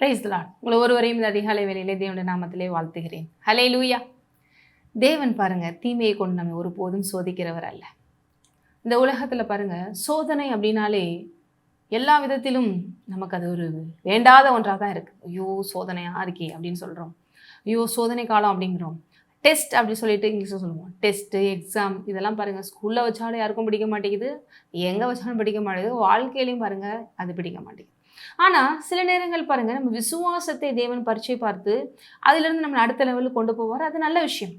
Price lot உங்களை ஒருவரையும் இந்த அதிகாலை வேலையிலே தேவனுடைய நாமத்திலே வாழ்த்துகிறேன். ஹலே லூயா தேவன் பாருங்கள் தீமையை கொண்டு நம்ம ஒருபோதும் சோதிக்கிறவர் அல்ல. இந்த உலகத்தில் பாருங்க சோதனை அப்படின்னாலே எல்லா விதத்திலும் நமக்கு அது ஒரு வேண்டாத ஒன்றாக தான் இருக்குது ஐயோ சோதனையாக இருக்கே அப்படின்னு சொல்கிறோம் ஐயோ சோதனை காலம் அப்படிங்கிறோம். டெஸ்ட் அப்படி சொல்லிட்டு இங்கிலீஷில் சொல்லுவோம். டெஸ்ட்டு எக்ஸாம் இதெல்லாம் பாருங்கள் ஸ்கூலில் வச்சாலும் யாருக்கும் பிடிக்க மாட்டேங்குது. எங்கே வச்சாலும் பிடிக்க மாட்டேங்குது. வாழ்க்கையிலையும் பாருங்கள் அது பிடிக்க மாட்டேங்குது. ஆனால் சில நேரங்கள் பாருங்கள் நம்ம விசுவாசத்தை தேவன் பரிச்சை பார்த்து அதிலிருந்து நம்மளை அடுத்த லெவலுக்கு கொண்டு போவார். அது நல்ல விஷயம்.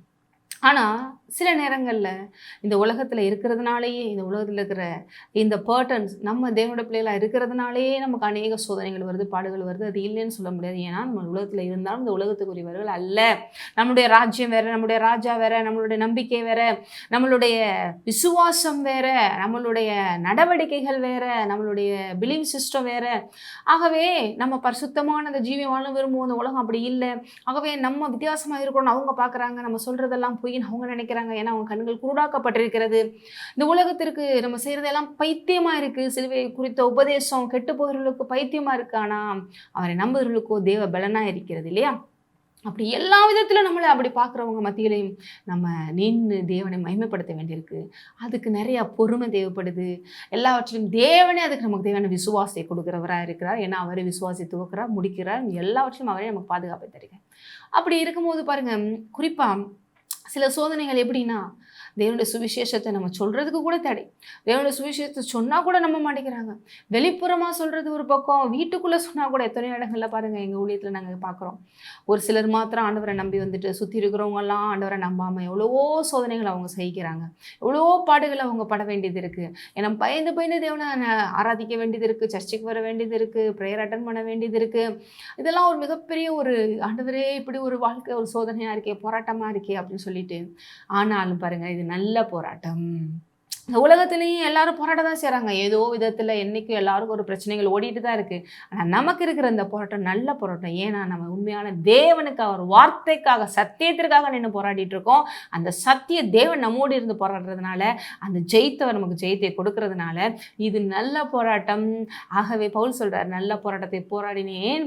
ஆனால் சில நேரங்களில் இந்த உலகத்தில் இருக்கிறதுனாலேயே இந்த உலகத்தில் இருக்கிற இந்த பேர்டன்ஸ் நம்ம தேவனோட பிள்ளைகளாக இருக்கிறதுனாலேயே நமக்கு அநேக சோதனைகள் வருது பாடுகள் வருது. அது இல்லைன்னு சொல்ல முடியாது. ஏன்னா நம்ம உலகத்தில் இருந்தாலும் இந்த உலகத்துக்குரியவர்கள் அல்ல. நம்மளுடைய ராஜ்யம் வேறு நம்மளுடைய ராஜா வேறு நம்மளுடைய நம்பிக்கை வேறு நம்மளுடைய விசுவாசம் வேற நம்மளுடைய நடவடிக்கைகள் வேறு நம்மளுடைய பிலீவ் சிஸ்டம் வேறு. ஆகவே நம்ம பரிசுத்தமான அந்த ஜீவி வாழ விரும்புவோம். அந்த உலகம் அப்படி இல்லை. ஆகவே நம்ம வித்தியாசமாக இருக்கணும்னு அவங்க பார்க்குறாங்க நம்ம சொல்கிறதெல்லாம் பொய்ன்னு அவங்க நினைக்கிறாங்க. ஏன்னா அவங்க கண்கள் குருடாக்கப்பட்டிருக்கிறது. இந்த உலகத்திற்கு நம்ம செய்கிறதெல்லாம் பைத்தியமாக இருக்குது சிலுவை குறித்த உபதேசம் கெட்டு போகிறவர்களுக்கு பைத்தியமாக இருக்கு. ஆனால் அவரை நம்புகிறவர்களுக்கோ தேவ பலனாக இருக்கிறது இல்லையா? அப்படி எல்லா விதத்திலும் நம்மளை அப்படி பார்க்குறவங்க மத்தியிலையும் நம்ம நின்று தேவனை மகிமைப்படுத்த வேண்டியிருக்கு. அதுக்கு நிறையா பொறுமை தேவைப்படுது. எல்லாவற்றிலும் தேவனே அதுக்கு நமக்கு தேவையான விசுவாசத்தை கொடுக்குறவராக இருக்கிறார். ஏன்னா அவரே விசுவாசி துவக்கிறார் முடிக்கிறார். எல்லாவற்றிலும் அவரே நமக்கு பாதுகாப்பை தருகிறார். அப்படி இருக்கும்போது பாருங்க குறிப்பாக சில சோதனைகள் எப்படின்னா தேவனுடைய சுவிசேஷத்தை நம்ம சொல்கிறதுக்கு கூட தடை. தேவனுடைய சுவிசேஷத்தை சொன்னால் கூட நம்ப மாட்டேங்கிறாங்க. வெளிப்புறமாக சொல்கிறது ஒரு பக்கம் வீட்டுக்குள்ளே சொன்னால் கூட எத்தனை இடங்களில் பாருங்கள் எங்கள் ஊழியத்தில் நாங்கள் பார்க்குறோம் ஒரு சிலர் மாத்திரம் ஆண்டவரை நம்பி வந்துட்டு சுற்றி இருக்கிறவங்கெல்லாம் ஆண்டவரை நம்பாமல் எவ்வளவோ சோதனைகள் அவங்க செய்கிறாங்க. எவ்வளோ பாடுகள் அவங்க பட வேண்டியது இருக்குது ஏன்னா பயந்து பயந்து தேவனை ஆராதிக்க வேண்டியது இருக்குது சர்ச்சுக்கு வர வேண்டியது இருக்குது ப்ரேயர் அட்டன் பண்ண வேண்டியது இருக்குது இதெல்லாம் ஒரு மிகப்பெரிய ஒரு ஆண்டவரே இப்படி ஒரு வாழ்க்கை ஒரு சோதனையாக இருக்கே போராட்டமாக இருக்கே அப்படின்னு சொல்லிட்டு. ஆனாலும் பாருங்கள் இது நல்ல போராட்டம். உலகத்துலேயும் எல்லாரும் போராட்ட தான் செய்கிறாங்க ஏதோ விதத்தில் என்றைக்கும் எல்லாருக்கும் ஒரு பிரச்சனைகள் ஓடிட்டு தான் இருக்குது ஆனால் நமக்கு இருக்கிற இந்த போராட்டம் நல்ல போராட்டம். ஏன்னா நம்ம உண்மையான தேவனுக்கு அவர் வார்த்தைக்காக சத்தியத்திற்காக நின்று போராடிட்டு இருக்கோம். அந்த சத்திய தேவன் நம்மோடு இருந்து போராடுறதுனால அந்த ஜெயித்தவர் நமக்கு ஜெயத்தை கொடுக்கறதுனால இது நல்ல போராட்டம். ஆகவே பவுல் சொல்கிறார் நல்ல போராட்டத்தை போராடினேன்.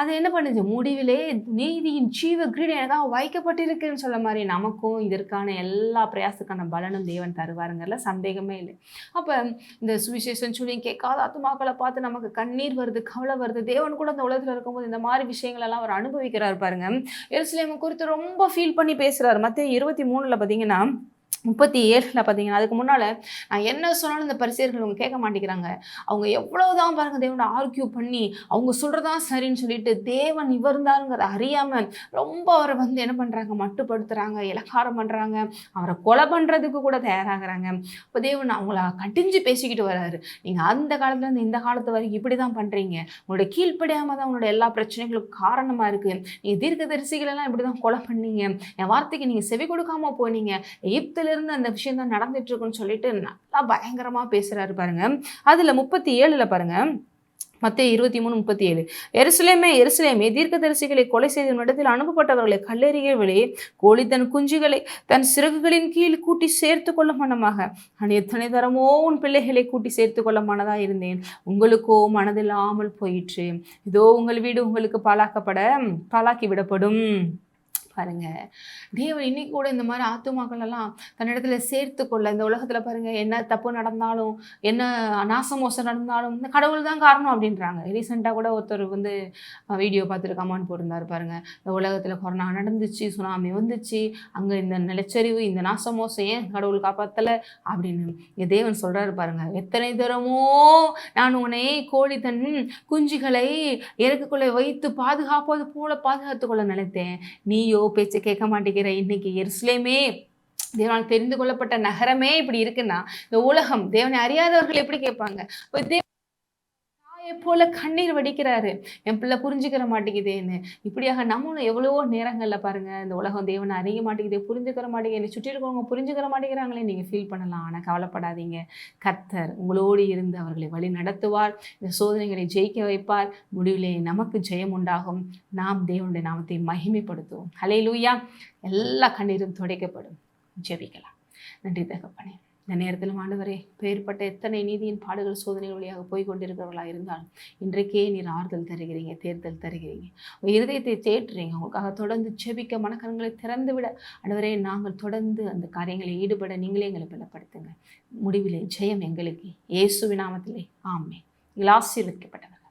அது என்ன பண்ணுச்சு? முடிவிலே நீதியின் ஜீவ கிரீடம் எனக்காக வைக்கப்பட்டிருக்குன்னு சொல்ல மாதிரி நமக்கும் இதற்கான எல்லா பிரயாசத்துக்கான பலனும் தேவன் தருவாருங்கிறதுல சந்தேகமே இல்லை. அப்போ இந்த சுவிசேஷம் சொல்லி கேட்காத ஆத்துமாக்களை பார்த்து நமக்கு கண்ணீர் வருது கவலை வருது. தேவன் கூட அந்த உலகத்தில் இருக்கும்போது இந்த மாதிரி விஷயங்களெல்லாம் அவர் அனுபவிக்கிறார் பாருங்க. எருசலேமை குறித்து ரொம்ப ஃபீல் பண்ணி பேசுகிறார் மற்ற இருபத்தி மூணில் பார்த்தீங்கன்னா முப்பத்தி ஏழில் பார்த்தீங்கன்னா அதுக்கு முன்னால் நான் என்ன சொன்னாலும் இந்த பரிசேர்கள் அவங்க கேட்க மாட்டேங்கிறாங்க. அவங்க எவ்வளோதான் பாருங்கள் தேவனை ஆர்கியூ பண்ணி அவங்க சொல்கிறதான் சரின்னு சொல்லிட்டு தேவன் இவர் இருந்தாருங்கிறத அறியாமல் ரொம்ப அவரை வந்து என்ன பண்ணுறாங்க மட்டுப்படுத்துகிறாங்க இலக்காரம் பண்ணுறாங்க அவரை கொலை பண்ணுறதுக்கு கூட தயாராகிறாங்க. இப்போ தேவன் அவங்கள கடிஞ்சு பேசிக்கிட்டு வர்றாரு நீங்கள் அந்த காலத்துலேருந்து இந்த காலத்து வரைக்கும் இப்படி தான் பண்ணுறீங்க உங்களோட கீழ்ப்படியாமல் தான் உங்களோட எல்லா பிரச்சனைகளுக்கும் காரணமாக இருக்குது நீங்கள் தீர்க்க தரிசிகளெல்லாம் இப்படி தான் கொலை பண்ணீங்க. என் வார்த்தைக்கு நீங்கள் செவி கொடுக்காம போனீங்க. இருந்து அந்த விஷயம் தான் நடந்துட்டு இருக்குன்னு சொல்லிட்டு நல்லா பயங்கரமாக பேசுகிறாரு பாருங்க. அதில் முப்பத்தி ஏழில் பாருங்க. மத்திய இருபத்தி மூணு முப்பத்தி ஏழு எருசலேமே எருசலேமே தீர்க்க தரிசிகளை கொலை செய்த இடத்தில் அனுப்பப்பட்டவர்களை கல்லெறியவளே கோழி தன் குஞ்சுகளை தன் சிறகுகளின் கீழ் கூட்டி சேர்த்து கொள்ள மனமாக நான் எத்தனை தரமோ உன் பிள்ளைகளை கூட்டி சேர்த்து கொள்ள மனதா இருந்தேன். உங்களுக்கோ மனதில்லாமல் போயிற்று. இதோ உங்கள் வீடு உங்களுக்கு பாலாக்கப்பட பாலாக்கி விடப்படும். பாருங்க. தேவன் இன்னைக்கு கூட இந்த மாதிரி ஆத்துமாக்களெல்லாம் எல்லாம் சேர்த்து கொள்ள இந்த உலகத்தில் பாருங்கள் என்ன தப்பு நடந்தாலும் என்ன நாசமோசம் நடந்தாலும் இந்த கடவுள் தான் காரணம் அப்படின்றாங்க. ரீசெண்டாக கூட ஒருத்தர் வந்து வீடியோ பார்த்துருக்காமான்னு கமெண்ட் பாருங்கள் பாருங்க. இந்த உலகத்தில் கொரோனா நடந்துச்சு சுனாமி வந்துச்சு அங்கே இந்த நிலச்சரிவு இந்த நாசமோசம் ஏன் கடவுள் காப்பாற்றலை அப்படின்னு தேவன் சொல்கிறாரு பாருங்க. எத்தனை தூரமோ நான் உன்னை கோழி தன் குஞ்சுகளை இறக்குக்குள்ளே வைத்து பாதுகாப்பது போல பாதுகாத்து கொள்ள நினைத்தேன். நீயோ பேச்சை கேட்க மாட்டேங்கிற இன்னைக்கு எருசலேமே தேவனால் தெரிந்து கொள்ளப்பட்ட நகரமே இப்படி இருக்குன்னா இந்த உலகம் தேவனை அறியாதவர்கள் எப்படி கேட்பாங்க? இப்போ தாயை போல கண்ணீர் வடிக்கிறாரு. என் பிள்ளை புரிஞ்சுக்கிற மாட்டேங்குதேன்னு. இப்படியாக நம்மளும் எவ்வளவோ நேரங்களில் பாருங்க இந்த உலகம் தேவனை அறிய மாட்டேங்குதே புரிஞ்சுக்கிற மாட்டேங்குது சுற்றி இருக்கவங்க புரிஞ்சுக்கிற மாட்டேங்கிறாங்களே நீங்கள் ஃபீல் பண்ணலாம். ஆனால் கவலைப்படாதீங்க. கத்தர் உங்களோடு இருந்து அவர்களை வழி நடத்துவார். இந்த சோதனைகளை ஜெயிக்க வைப்பார். முடிவிலே நமக்கு ஜெயம் உண்டாகும். நாம் தேவனுடைய நாமத்தை மகிமைப்படுத்துவோம். ஹலே லூயா எல்லா கண்ணீரும் துடைக்கப்படும். ஜெபிக்கலாம். நன்றி தகப்பனே. இந்த நேரத்தில் ஆண்டவரே பெயர்பட்ட எத்தனை நீதியின் பாடுகள் சோதனைகள் வழியாக போய் கொண்டிருக்கிறவர்களாக இருந்தாலும் இன்றைக்கே நீர் ஆறுதல் தருகிறீங்க தேர்தல் தருகிறீங்க. உங்கள் இருதயத்தை தேற்றுறீங்க உங்களுக்காக தொடர்ந்து செபிக்க மனக்கரங்களை திறந்து விட ஆண்டவரே நாங்கள் தொடர்ந்து அந்த காரியங்களை ஈடுபட நீங்களே எங்களை பலப்படுத்துங்க. முடிவிலே ஜெயம் எங்களுக்கு. இயேசு விநாமத்திலே ஆமே நீங்கள் ஆசீர்வதிக்கப்பட்டவர்.